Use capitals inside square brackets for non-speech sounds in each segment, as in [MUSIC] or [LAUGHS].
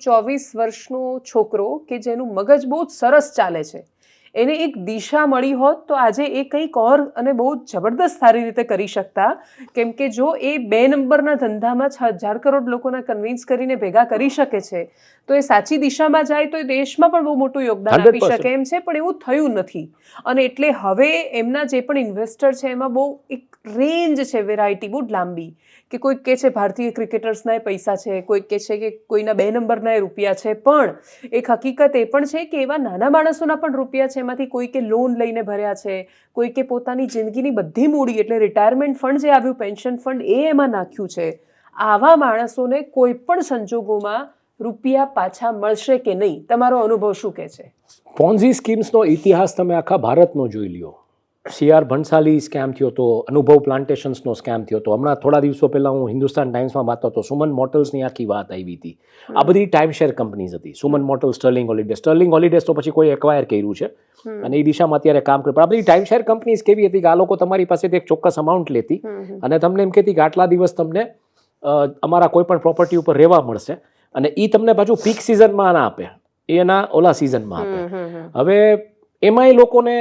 ચોવીસ વર્ષનો છોકરો કે જેનું મગજ બહુ જ સરસ ચાલે છે. એને એક દિશા મળી હોત તો આજે એ કંઈક ઓર અને બહુ જબરદસ્ત સારી રીતે કરી શકતા. કેમ કે જો એ બે નંબરના ધંધામાં છ હજાર કરોડ લોકોને કન્વિન્સ કરીને ભેગા કરી શકે છે તો એ સાચી દિશામાં જાય તો એ દેશમાં પણ બહુ મોટું યોગદાન આપી શકે એમ છે પણ એવું થયું નથી. અને એટલે હવે એમના જે પણ ઇન્વેસ્ટર છે એમાં બહુ એક રેન્જ છે વેરાયટી બહુ લાંબી. કે કોઈક કહે છે ભારતીય ક્રિકેટર્સના એ પૈસા છે કોઈક કહે છે કે કોઈના બે નંબરના એ રૂપિયા છે. પણ એક હકીકત એ પણ છે કે એવા નાના માણસોના પણ રૂપિયા છે એમાંથી કોઈકે લોન લઈને ભર્યા છે, કોઈકે પોતાની જિંદગીની બધી મૂડી, એટલે રિટાયરમેન્ટ ફંડ જે આવ્યું પેન્શન ફંડ એ એમાં નાખ્યું છે. આવા માણસોને કોઈ પણ સંજોગોમાં રૂપિયા પાછા મળશે કે નહીં? તમારો અનુભવ શું કહે છે? પોન્ઝી સ્કીમ્સનો ઇતિહાસ તમે આખા ભારતનો જોઈ લ્યો. સીઆર ભણસાલી સ્કેમ થયો હતો અનુભવ પ્લાન્ટેશન્સનો સ્કેમ થયો હતો. હમણાં થોડા દિવસો પહેલાં હું હિન્દુસ્તાન ટાઈમ્સમાં વાંચતો હતો. સુમન મોટલ્સની આખી વાત આવી હતી. આ બધી ટાઈમ શેર કંપનીઝ હતી. Suman motel Sterling holiday Sterling holidays તો પછી કોઈ એક્વાયર કર્યું છે. અને એ દિશામાં અત્યારે કામ કરે પણ આ બધી ટાઈમ શેર કંપનીઝ કેવી હતી કે આ લોકો તમારી પાસેથી એક ચોક્કસ અમાઉન્ટ લેતી અને તમને એમ કહેતી કે આટલા દિવસ તમને અમારા કોઈ પણ પ્રોપર્ટી ઉપર રહેવા મળશે અને એ તમને પાછું પીક સિઝનમાં ના આપે. એના ઓલા સિઝનમાં આપે. હવે એમાંય લોકોને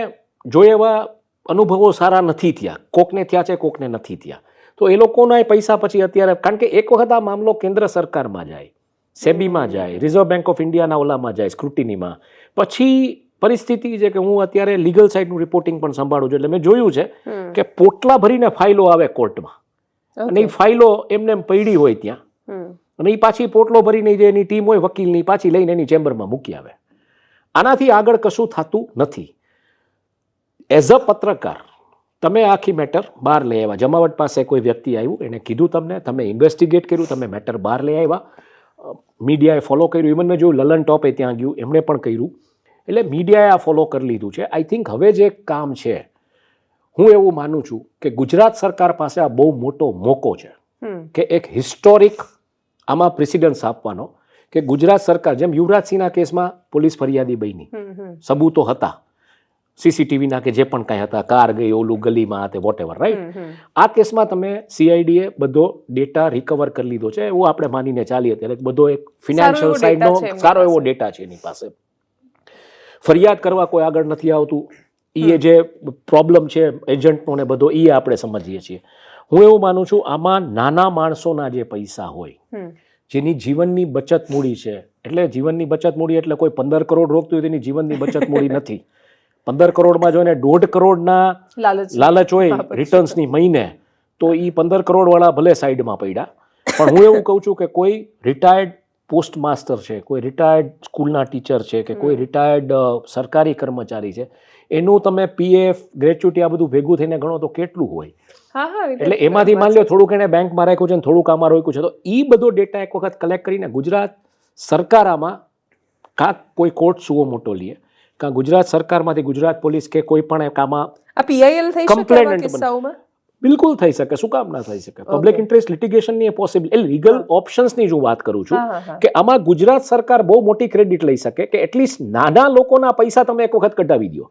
જો એવા અનુભવો સારા નથી થયા. કોકને થયા છે કોકને નથી થયા. તો એ લોકોના પૈસા પછી અત્યારે કારણ કે એક વખત આ મામલો કેન્દ્ર સરકારમાં જાય સેબીમાં જાય રિઝર્વ બેંક ઓફ ઇન્ડિયાના ઓલામાં જાય સ્ક્રુટિનીમાં. પછી પરિસ્થિતિ છે કે હું અત્યારે લીગલ સાઇડનું રિપોર્ટિંગ પણ સંભાળું છું એટલે મેં જોયું છે કે પોટલા ભરીને ફાઇલો આવે કોર્ટમાં. અને એ ફાઇલો એમને એમ પડી હોય ત્યાં. અને એ પાછી પોટલો ભરીને જે એની ટીમ હોય વકીલની પાછી લઈને એની ચેમ્બરમાં મૂકી આવે. આનાથી આગળ કશું થતું નથી. એઝ અ પત્રકાર તમે આખી મેટર બહાર લઈ આવ્યા. જમાવટ પાસે કોઈ વ્યક્તિ આવ્યું એને કીધું તમને તમે ઇન્વેસ્ટિગેટ કર્યું તમે મેટર બહાર લઈ આવ્યા. મીડિયાએ ફોલો કર્યું. ઇવન મેં જોયું લલન ટોપે ત્યાં ગયું એમણે પણ કર્યું. એટલે મીડિયાએ આ ફોલો કરી લીધું છે. આઈ થિંક હવે જે કામ છે હું એવું માનું છું કે ગુજરાત સરકાર પાસે આ બહુ મોટો મોકો છે કે એક હિસ્ટોરિક આમાં પ્રેસિડન્સ આપવાનો કે ગુજરાત સરકાર જેમ યુવરાજસિંહના કેસમાં પોલીસ ફરિયાદી બની. સબૂતો હતા. સીસીટીવીના કે જે પણ કાંઈ હતા કાર ગઈ ઓલું ગલીમાં તે વોટ એવર રાઈટ આ કેસમાં તમે સીઆઈડીએ બધો ડેટા રિકવર કરી લીધો છે એવું આપણે માનીને ચાલીએ ત્યારે બધો એક ફિનાન્શિયલ સાઈડનો સારો એવો ડેટા છે એની પાસે. ફરિયાદ કરવા કોઈ આગળ નથી આવતું એ જે પ્રોબ્લેમ છે એજન્ટનો ને બધો એ આપણે સમજીએ છીએ. હું એવું માનું છું આમાં નાના માણસોના જે પૈસા હોય જેની જીવનની બચત મૂડી છે એટલે જીવનની બચત મૂડી એટલે કોઈ પંદર કરોડ રોકતું હોય તેની જીવનની બચત મૂડી નથી. પંદર કરોડમાં જો એને દોઢ કરોડના લાલચ. લાલચ હોય રિટર્ન્સની મહિને તો એ પંદર કરોડવાળા ભલે સાઈડમાં પડ્યા પણ હું એવું કહું છું કે કોઈ રિટાયર્ડ પોસ્ટ માસ્ટર છે કોઈ રિટાયર્ડ સ્કૂલના ટીચર છે કે કોઈ રિટાયર્ડ સરકારી કર્મચારી છે એનું તમે પીએફ ગ્રેચ્યુટી આ બધું ભેગું થઈને ગણો તો કેટલું હોય? એટલે એમાંથી માની લો થોડુંક એને બેંકમાં રાખ્યું છે ને થોડુંક આમાં રોક્યું છે તો એ બધો ડેટા એક વખત કલેક્ટ કરીને ગુજરાત સરકાર આમાં કાંક કોઈ કોર્ટ સુવો મોટો લે. કાં ગુજરાત સરકારમાંથી ગુજરાત પોલીસ કે કોઈ પણ એક આમાં આ પીઆઈએલ થઈ. કિસ્સાઓમાં? બિલકુલ થઈ શકે. શું કામ ના થઈ શકે? પબ્લિક ઇન્ટરેસ્ટ લિટિગેશનની એ પોસિબલ એ લીગલ ઓપ્શન્સની જો વાત કરું છું. કે આમાં ગુજરાત સરકાર બહુ મોટી ક્રેડિટ લઈ શકે કે એટલીસ્ટ નાના લોકોના પૈસા તમે એક વખત કઢાવી દો.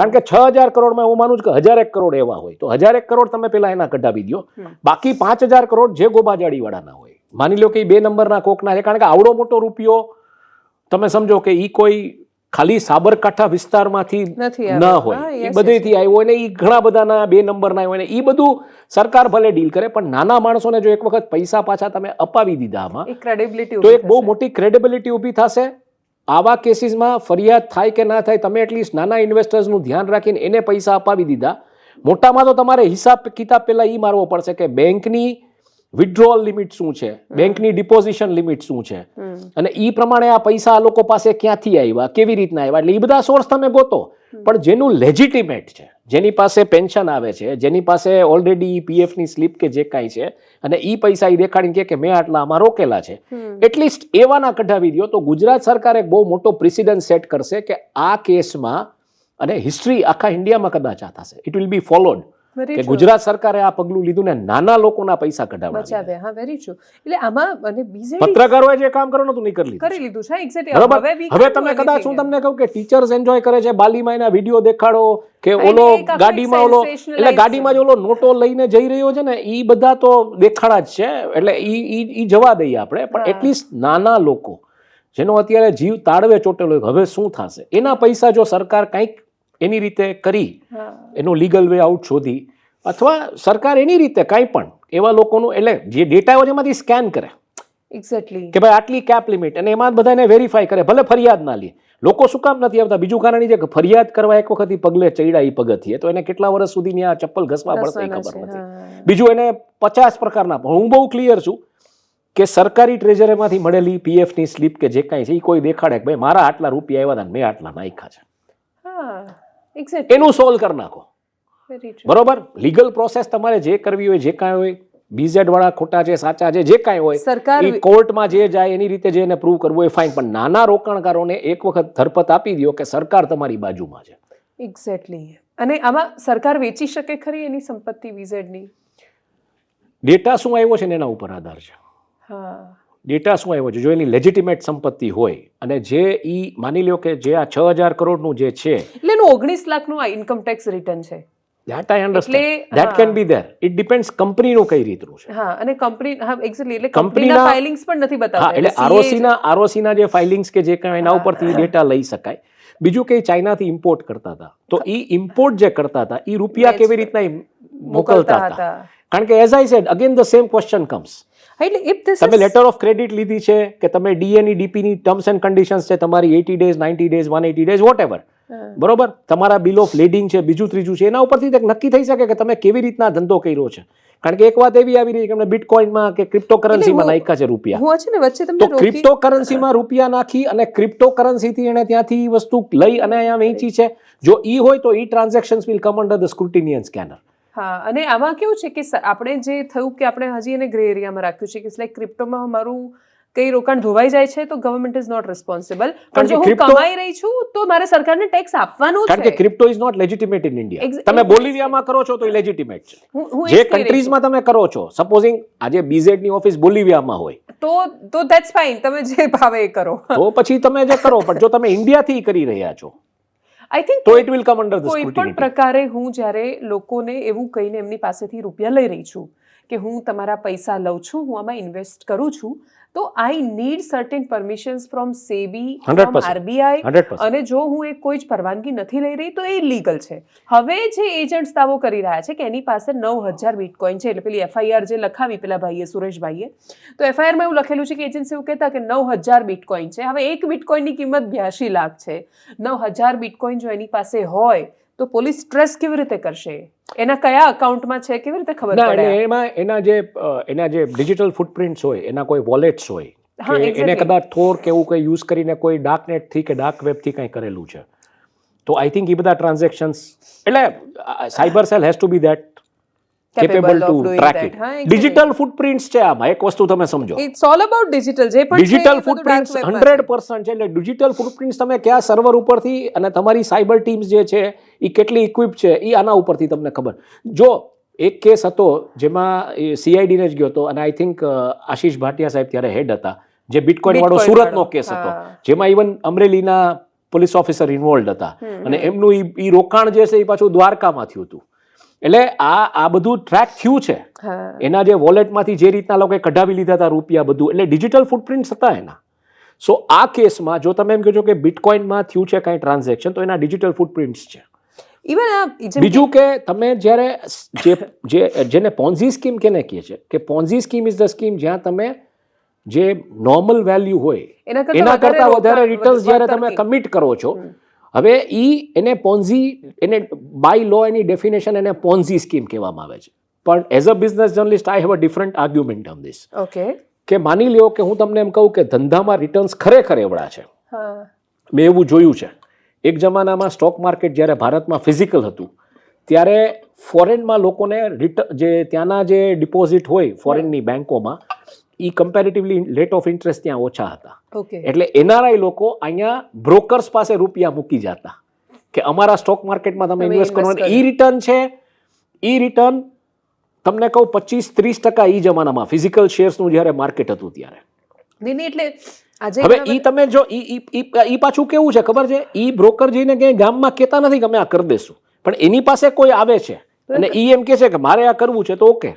કારણ કે છ હજાર કરોડમાં હું માનું છું કે હજાર એક કરોડ એવા હોય. તો હજાર એક કરોડ તમે પેલા એના કઢાવી દો બાકી પાંચ હજાર કરોડ જે ગોબાજાડી વાળાના હોય. માની લો કે બે નંબરના કોકના છે. કારણ કે આવડો મોટો રૂપિયો તમે સમજો કે ઈ કોઈ ખાલી સાબરકાંઠા વિસ્તારમાંથી ન હોય. એ બધેથી આવ્યો હોય ને એ ઘણા બધાના બે નંબરના હોય ને એ બધું સરકાર ભલે ડીલ કરે પણ નાના માણસોને જો એક વખત પૈસા પાછા તમે અપાવી દીધા આમાં ક્રેડિબિલિટી તો એક બહુ મોટી ક્રેડિબિલિટી ઊભી થશે. આવા કેસીસમાં ફરિયાદ થાય કે ના થાય તમે એટલીસ્ટ નાના ઇન્વેસ્ટર્સનું ધ્યાન રાખીને એને પૈસા અપાવી દીધા. મોટામાં તો તમારે હિસાબ કિતાબ પહેલાં એ મારવો પડશે કે બેંકની વિથડ્રોઅલ લિમિટ શું છે? બેંકની ડિપોઝિશન લિમિટ શું છે? અને એ પ્રમાણે આ પૈસા આ લોકો પાસે ક્યાંથી આવ્યા કેવી રીતના આવ્યા એટલે એ બધા સોર્સ તમે ગોતો. પણ જેનું લેજિટિમેટ છે જેની પાસે પેન્શન આવે છે જેની પાસે ઓલરેડી પીએફની સ્લીપ કે જે કાંઈ છે અને એ પૈસા એ દેખાડીને કે મેં આટલા આમાં રોકેલા છે. એટલીસ્ટ એવાના કઢાવી દો તો ગુજરાત સરકાર એક બહુ મોટો પ્રિસિડન્સ સેટ કરશે કે આ કેસમાં અને હિસ્ટ્રી આખા ઇન્ડિયામાં કદાચ આ થશે. ઇટ વિલ બી ફોલોડ કે ગુજરાત સરકારે આ પગલું લીધું ને નાના લોકોના પૈસા કઢાવ્યા બચાવ્યા હા વેરી ટ્રુ એટલે આમાં અને બીજે પત્રકારોએ જે કામ કરવાનું હતું કરી લીધું કરી લીધું છે એક્ઝેક્ટલી હવે હવે તમે કદાચ હું તમને કહું કે ટીચર્સ એન્જોય કરે છે બાલીમાં એના વીડિયો દેખાડો કે ઓલો ગાડીમાં ઓલો એટલે ગાડીમાં જ ઓલો નોટો લઈને જઈ રહ્યો છે ને એ બધા તો દેખાડા જ છે એટલે ઈ ઈ જવા દઈએ આપણે. પણ એટલીસ્ટ નાના લોકો જેનો અત્યારે જીવ તાળવે ચોટેલો હવે શું થશે? એના પૈસા જો સરકાર કંઈક એની રીતે કરી એનો લીગલ વે આઉટ શોધી અથવા સરકાર એની રીતે કાંઈ પણ એવા લોકોનું એટલે જે ડેટા હોય એમાંથી સ્કેન કરે. એક્ઝેક્ટલી કે ભાઈ આટલી કેપ લિમિટ અને એમાં બધાને વેરીફાઈ કરે ભલે ફરિયાદ ના લે. લોકો શું કામ નથી આવતા? બીજું કારણ છે કે ફરિયાદ કરવા એક વખત પગલે ચડ્યા એ પગથિયે તો એને કેટલા વર્ષ સુધી આ ચપ્પલ ઘસવા પડશે ખબર નથી. બીજું એને પચાસ પ્રકારના હું બહુ ક્લિયર છું કે સરકારી ટ્રેઝરીમાંથી મળેલી પીએફની સ્લીપ કે જે કાંઈ છે એ કોઈ દેખાડે કે ભાઈ મારા આટલા રૂપિયા આવ્યા હતા ને મેં આટલા નાખ્યા છે. એનું સોલ્વ કરી નાખો. બરોબર? લીગલ પ્રોસેસ તમારે જે કરવી હોય જે કાંઈ હોય બીઝેડ વાળા ખોટા છે સાચા છે જે કાંઈ હોય સરકાર કોર્ટમાં જે જાય એની રીતે જે એને પ્રૂવ કરવું હોય ફાઇન પણ નાના રોકાણકારોને એક વખત ધરપત આપી દો કે સરકાર તમારી બાજુમાં છે. એક્ઝેક્ટલી અને આમાં સરકાર વેચી શકે ખરી એની સંપત્તિ વિઝેડની ડેટા શું આવ્યો છે ને એના ઉપર આધાર છે. હા. ડેટા શું આવ્યો છે? જો એની લેજિટિમેટ સંપત્તિ હોય અને જે એ માની લ્યો કે જે આ છ હજાર કરોડનું જે છે એટલે એનું ઓગણીસ લાખનું આ ઇન્કમ ટેક્સ રિટર્ન છે. That I understand that can be there it depends કંપનીનું કઈ રીતનું છે. હા અને કંપની હા એક્ઝેક્ટલી એટલે કંપનીના- ફાઇલિંગ્સ પણ નથી બતાવતા. એટલે CA આરઓસીના આરઓસીના જે ફાઇલિંગ્સ કે જે કાંઈ એના. ઉપરથી ડેટા લઈ શકાય. બીજું કે ચાઇનાથી ઇમ્પોર્ટ કરતા હતા. તો એ ઇમ્પોર્ટ જે કરતા હતા ઈ રૂપિયા કેવી રીતના મોકલતા હતા? કારણ કે as I said again the same question comes એટલે ઇફ ધીસ તમે લેટર ઓફ ક્રેડિટ લીધી છે કે તમે ડીએની ડીપીની ટર્મ્સ એન્ડ કન્ડિશન્સ છે તમારી eighty days ninety days one eighty days whatever બરોબર? તમારા બિલ ઓફ લેડિંગ છે બીજું ત્રીજું છે એના ઉપરથી એક નક્કી થઈ શકે કે તમે કેવી રીતના ધંધો કર્યો છે. કારણ કે એક વાત એવી આવી રહી છે કે અમે બિટકોઇનમાં કે ક્રિપ્ટોકરન્સીમાં નાખ્યા છે રૂપિયા. હું છે ને વચ્ચે તમને તો ક્રિપ્ટો કરન્સીમાં રૂપિયા નાખી અને ક્રિપ્ટોકરન્સીથી એણે એને ત્યાંથી વસ્તુ લઈ અને અહીંયા વેચી છે. જો ઈ હોય તો ઈ transactions will come under the scrutiny scanner હા અને આમાં કેવું છે કે આપણે જે થયું કે આપણે હજી એને ગ્રે એરિયામાં રાખ્યું છે કે લાઈક ક્રિપ્ટોમાં મારું કઈ રોકાણ ધોવાઈ જાય છે તો ગવર્મેન્ટ ઇઝ નોટ રિસ્પોન્સિબલ પણ જો હું કમાઈ રહી છું તો મારે સરકારને ટેક્સ આપવાનો કારણ કે છે crypto is not legitimate in India તમે બોલિવિયામાં કરો છો તો એ લેજિટિમેટ છે. જે છું. કન્ટ્રીઝમાં તમે કરો છો સપોઝિંગ આજે બીઝેડની ઓફિસ બોલિવિયામાં હોય. તો તો ધેટ્સ ફાઇન તમે જે ભાવે એ કરો. તો પછી તમે જે કરો પણ જો તમે ઇન્ડિયાથી કરી રહ્યા છો આઈ થિંક તો it will come under the કોઈ પણ પ્રકારે હું જ્યારે લોકોને એવું કહીને એમની પાસેથી રૂપિયા લઈ રહી છું કે હું તમારા પૈસા લઉં છું હું આમાં ઇન્વેસ્ટ કરું છું તો I need certain permissions from SEBI from RBI અને જો હું એ કોઈ જ પરવાનગી નથી લઈ રહી તો એ લીગલ છે. હવે જે એજન્ટ્સ દાવો કરી રહ્યા છે કે એની પાસે નવ હજાર બિટકોઈન છે એટલે પેલી એફઆઈઆર જે લખાવી પેલા ભાઈએ સુરેશભાઈએ તો એફઆઈઆરમાં એવું લખેલું છે કે એજન્સી એવું કહેતા કે નવ હજાર બિટકોઈન છે. હવે એક બિટકોઈનની કિંમત બ્યાસી લાખ છે. નવ હજાર બિટકોઈન જો એની પાસે હોય તો પોલીસ ટ્રેસ કેવી રીતે કરશે? એના કયા અકાઉન્ટમાં છે? કેવી રીતે ખબર પડે? એમાં એના જે એના જે ડિજિટલ ફૂટપ્રિન્ટ્સ હોય એના કોઈ વોલેટ્સ હોય એને કદાચ થોર કે એવું કંઈ યુઝ કરીને કોઈ ડાર્ક નેટથી કે ડાર્ક વેબથી કંઈ કરેલું છે. તો આઈ થિંક એ બધા ટ્રાન્ઝેક્શન્સ એટલે cyber cell has to be that capable to track it digital footprints છે આમાં. એક વસ્તુ તમે સમજો. ઇટ્સ ઓલ અબાઉટ ડિજિટલ જે પણ ડિજિટલ ફૂટપ્રિન્ટ્સ dark web માં હંડ્રેડ છે. એટલે ડિજિટલ ફૂટપ્રિન્ટ્સ તમે કયા સર્વર ઉપરથી અને તમારી સાયબર ટીમ્સ જે છે એ કેટલી ઇક્વિપ છે એ આના ઉપરથી તમને ખબર. જો એક કેસ હતો જેમાં સીઆઈડીને જ ગયો હતો અને આઈ થિંક આશીષ ભાટિયા સાહેબ ત્યારે હેડ હતા જે બિટકોઇન વાળો સુરતનો કેસ હતો. જેમાં ઇવન અમરેલીના પોલીસ ઓફિસર ઇન્વોલ્વ હતા. અને એમનું ઈ- ઈ રોકાણ જે છે એ પાછું દ્વારકામાં થયું હતું. એટલે આ આ બધું ટ્રેક થયું છે. એના જે વોલેટમાંથી જે રીતના લોકોએ કઢાવી લીધા હતા રૂપિયા બધું એટલે ડિજિટલ ફૂટપ્રિન્ટ હતા એના. સો આ કેસમાં જો તમે એમ કહો છો કે બિટકોઇનમાં થયું છે કાંઈ ટ્રાન્ઝેક્શન તો એના ડિજિટલ ફૂટપ્રિન્ટ્સ છે. ઇવન બીજું કે તમે જ્યારે જે જે જેને પોન્ઝી સ્કીમ કેને કહે છે કે Ponzi scheme is the scheme જ્યાં તમે જે નોર્મલ વેલ્યુ હોય એના કરતાં વધારે રિટર્ન્સ જ્યારે તમે કમિટ કરો છો. હવે ઈ એને પોન્ઝી એને બાય લો એની ડેફિનેશન એને પોન્ઝી સ્કીમ કહેવામાં આવે છે. પણ as a business journalist I have a different argument on this okay કે માની લ્યો કે હું તમને એમ કહું કે ધંધામાં રિટર્ન્સ ખરેખર એવડા છે. હા. મેં એવું જોયું છે. એક જમાનામાં સ્ટોક માર્કેટ જ્યારે ભારતમાં ફિઝિકલ હતું ત્યારે ફોરેનમાં લોકોને રિટર્ન જે ત્યાંના જે ડિપોઝિટ હોય ફોરેનની બેન્કોમાં એ કમ્પેરેટિવલી રેટ ઓફ ઇન્ટરેસ્ટ ત્યાં ઓછા હતા. એટલે એનઆરઆઈ લોકો અહીંયા બ્રોકર્સ પાસે રૂપિયા મૂકી જતા. કે અમારા સ્ટોક માર્કેટમાં તમે ઇન્વેસ્ટ કરો ઈ રિટર્ન છે ઈ રિટર્ન તમને કહું પચીસ ત્રીસ ટકા ઈ જમાનામાં ફિઝિકલ શેર્સનું જ્યારે માર્કેટ હતું ત્યારે. એટલે આજે હવે ઈ તમે જો ઈ ઈ- ઈ ઈ પાછું કેવું છે ખબર છે? ઈ બ્રોકર જઈને ક્યાંય ગામમાં કહેતા નથી કે અમે આ કરી દેશું. પણ એની પાસે કોઈ આવે છે. અને ઈ એમ કે છે કે મારે આ કરવું છે તો ઓકે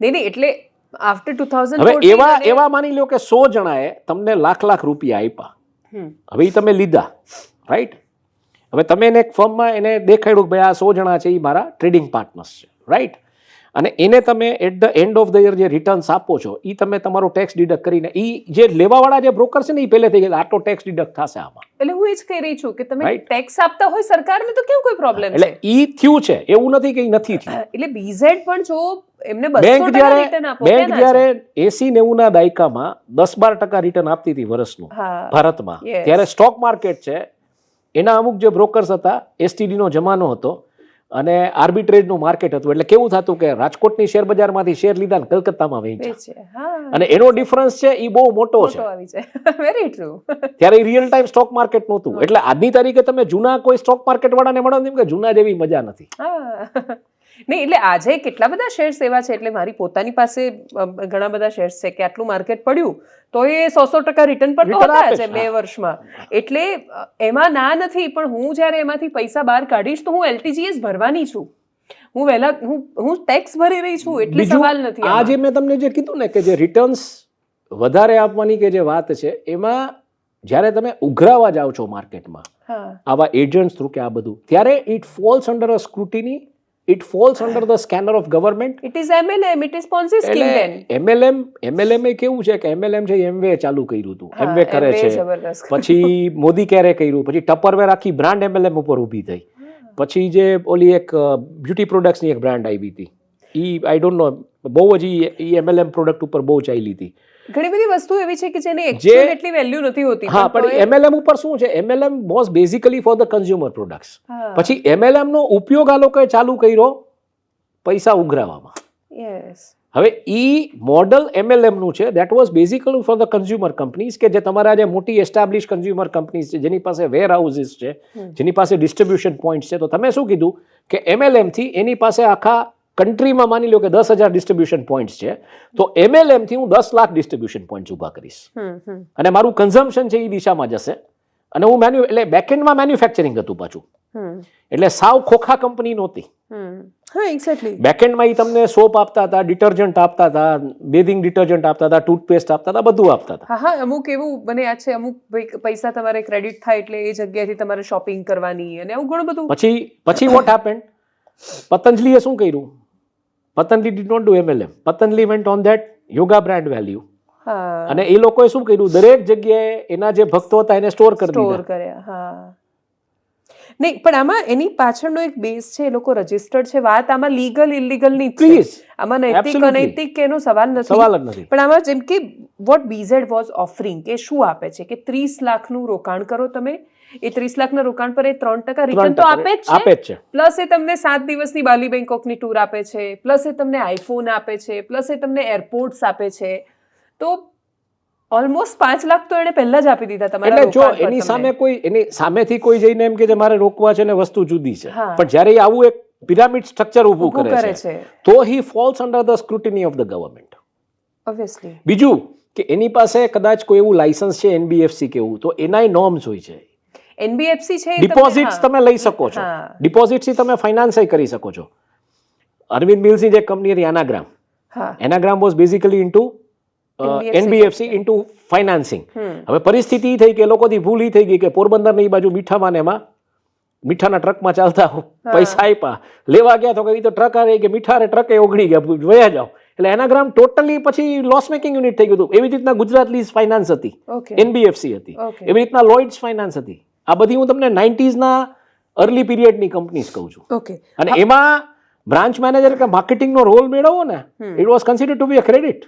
નહીં નહીં એટલે આફ્ટર ટુ હવે એવા એવા માની લો કે સો જણાએ તમને લાખ લાખ રૂપિયા આપ્યા હવે એ તમે લીધા રાઈટ હવે તમે એને એક ફર્મમાં એને દેખાડ્યું કે ભાઈ આ સો જણા છે એ મારા ટ્રેડિંગ પાર્ટનર્સ છે રાઈટ અને એને તમે at the end of the year જે રિટર્ન્સ આપો છો એ તમે તમારો ટેક્સ ડિડક્ટ કરીને એ જે લેવાવાળા જે બ્રોકર છે ને એ પહેલેથી ગયા આટલો ટેક્સ ડિડક્ટ થશે આમાં. એટલે હું એ જ કહી રહી છું કે તમે ટેક્સ આપતા હોય સરકારને તો કેવું કોઈ પ્રોબ્લેમ એટલે એ ઈ થયું છે એવું નથી કે નથી થયું. એટલે બીઝેડ પણ જો એમને બેંક જ્યારે બેંક જ્યારે એસી નેવું ના દાયકામાં દસ બાર ટકા રિટર્ન આપતી હતી વર્ષનું ભારતમાં. ત્યારે સ્ટોક માર્કેટ છે એના અમુક જે બ્રોકર્સ હતા એસટીડી નો જમાનો હતો અને આર્બિટ્રેજનું માર્કેટ હતું. એટલે કેવું થતું કે રાજકોટની શેર બજારમાંથી શેર લીધા ને કલકત્તામાં વેચ્યા. અને એનો ડિફરન્સ છે એ બહુ મોટો છે. વેરી ટ્રુ [LAUGHS] [LAUGHS] ત્યારે રિયલ ટાઈમ સ્ટોક માર્કેટ નહોતું. એટલે આજની તારીખે તમે જૂના કોઈ સ્ટોક માર્કેટ વાળાને મળો ને એમ કે જૂના જેવી મજા નથી. [LAUGHS] નહીં એટલે આજે કેટલા બધા શેર્સ એવા છે? એટલે મારી પોતાની પાસે ઘણા બધા શેર્સ છે કે આટલું માર્કેટ પડ્યું તો એ સો સો ટકા રિટર્ન પર તો હતા છે. બે વર્ષમાં. એટલે એમાં ના નથી પણ હું જ્યારે એમાંથી પૈસા બહાર કાઢીશ તો હું એલટીજીએસ ભરવાની છું. હું વહેલા હું હું ટેક્સ ભરી રહી છું એટલે સવાલ નથી આ જે મેં તમને જે કીધું ને કે જે રિટર્ન્સ વધારે આપવાની કે જે વાત છે એમાં જ્યારે તમે ઉઘરાવા જાઓ છો માર્કેટમાં આવા એજન્ટ્સ થ્રુ કે આ બધું ત્યારે it falls under a scrutiny it falls under the scanner of government it is MLM it is Ponzi scheme ban MLM MLM એ કેવું છે કે એમએલએમ છે એમવે ચાલુ કર્યું હતું. એમવે કરે છે. પછી મોદી ક્યારે કર્યું? પછી ટપરવેર આખી બ્રાન્ડ એમએલએમ ઉપર ઊભી થઈ. પછી જે ઓલી એક બ્યુટી પ્રોડક્ટ્સની એક બ્રાન્ડ આવી હતી. ઈ આઈ ડોન્ટ નો બહુ જ ઈ એમએલએમ પ્રોડક્ટ ઉપર બહુ ચાલી હતી. ઘણી બધી વસ્તુ એવી છે કે જેની એક્ચ્યુઅલ એટલી વેલ્યુ નથી હોતી હા પણ એમએલએમ ઉપર શું છે? MLM was basically for the consumer products પછી એમએલએમ નો ઉપયોગ આ લોકોએ ચાલુ કર્યો પૈસા ઉઘરાવવામાં. યસ હવે ઈ મોડલ એમએલએમનું છે that was basically for the consumer companies કે જે તમારા જે મોટી એસ્ટાબ્લિશ કન્ઝ્યુમર કંપનીઝ છે જેની પાસે વેર હાઉસીસ છે જેની પાસે ડિસ્ટ્રીબ્યુશન પોઈન્ટ છે તો તમે શું કીધું કે એમએલએમથી એની પાસે આખા કન્ટ્રીમાં માની લો કે દસ હજાર ડિસ્ટ્રીબ્યુશન પોઈન્ટ્સ છે તો એમએલએમથી હું દસ લાખ ડિસ્ટ્રીબ્યુશન પોઈન્ટ્સ ઊભા કરીશ. અને મારું કન્ઝમ્પશન છે એ દિશામાં જશે. અને હું મેન્યુ એટલે બેકએન્ડમાં મેન્યુફેક્ચરિંગ હતું પાછું. એટલે સાવ ખોખા કંપની નહોતી. બેકએન્ડમાં એ તમને સોપ આપતા હતા ડિટર્જન્ટ આપતા હતા બેધિંગ ડિટર્જન્ટ આપતા હતા ટૂથપેસ્ટ આપતા હતા બધું આપતા હતા. હા અમુક એવું મને યાદ છે અમુક પૈસા તમારે ક્રેડિટ થાય એટલે એ જગ્યાએથી તમારે શોપિંગ કરવાની અને આવું ઘણું બધું. પછી પછી વોટ હેપન્ડ પતંજલિએ શું કર્યું? Patanjali did not do MLM Patanjali went on that yoga brand value અને એ લોકોએ શું કર્યું? દરેક જગ્યાએ એના જે ભક્તો હતા એને સ્ટોર કરી દીધા. નહીં પણ આમાં એની પાછળનો એક બેઝ છે એ લોકો રજિસ્ટર્ડ છે. વાત આમાં લીગલ ઇલીગલની પ્લીઝ આમાં નૈતિક. અનૈતિક કે એનો સવાલ નથી. સવાલ જ નથી. પણ આમાં જેમ કે વોટ બીઝેડ વોઝ ઓફરિંગ કે શું આપે છે કે ત્રીસ લાખનું રોકાણ કરો તમે. એ ત્રીસ લાખના રોકાણ પર એ ત્રણ ટકા રિટર્ન તો આપે જ આપે છે. પ્લસ એ તમને સાત દિવસની બાલી બેંકોકની ટૂર આપે છે. પ્લસ એ તમને આઈફોન આપે છે. પ્લસ એ તમને એરપોર્ટ્સ આપે છે. તો ઓલમોસ્ટ પાંચ લાખ તો એને પહેલા જ આપી દીધા તમારા એટલે જો એની સામે કોઈ એની સામેથી કોઈ જઈને એમ કે જે મારે રોકવા છે ને વસ્તુ જુદી છે. પણ જ્યારે આવું એક પિરામિડ સ્ટ્રક્ચર ઊભું કરે છે તો he falls under the scrutiny of the government obviously બીજું કે એની પાસે કદાચ કોઈ એવું લાયસન્સ છે એનબીએફસી કેવું તો એનાય નોર્મ્સ હોય છે. એનબીએફસી છે ડિપોઝિટ્સ તમે લઈ શકો છો. ડિપોઝિટ્સથી તમે ફાઇનાન્સ કરી શકો છો. અરવિંદ મિલ્સની જે કંપની હતી Anagram Anagram was basically into NBFC into financing હવે પરિસ્થિતિ થઈ કે લોકોથી ભૂલ ઈ થઈ ગઈ કે પોરબંદરની બાજુ મીઠામાં એમાં મીઠાના ટ્રકમાં ચાલતા પૈસા આપ્યા લેવા ગયા તો કે તો ટ્રક આ કે મીઠા રે ટ્રકે ઓગળી ગયા. વયા જાઓ. એટલે એનાગ્રામ ટોટલી પછી લોસ મેકિંગ યુનિટ થઈ ગયું હતું. એવી રીતના ગુજરાત લીઝ ફાઇનાન્સ હતી એનબીએફસી હતી. એવી રીતના લોઇડ્સ ફાઇનાન્સ હતી. આ બધી હું તમને 90s ના અર્લી પીરિયડની કંપનીઝ કહું છું. ઓકે. અને એમાં બ્રાન્ચ મેનેજર કે માર્કેટિંગનો રોલ મેળવવો ને it was consider to be a credit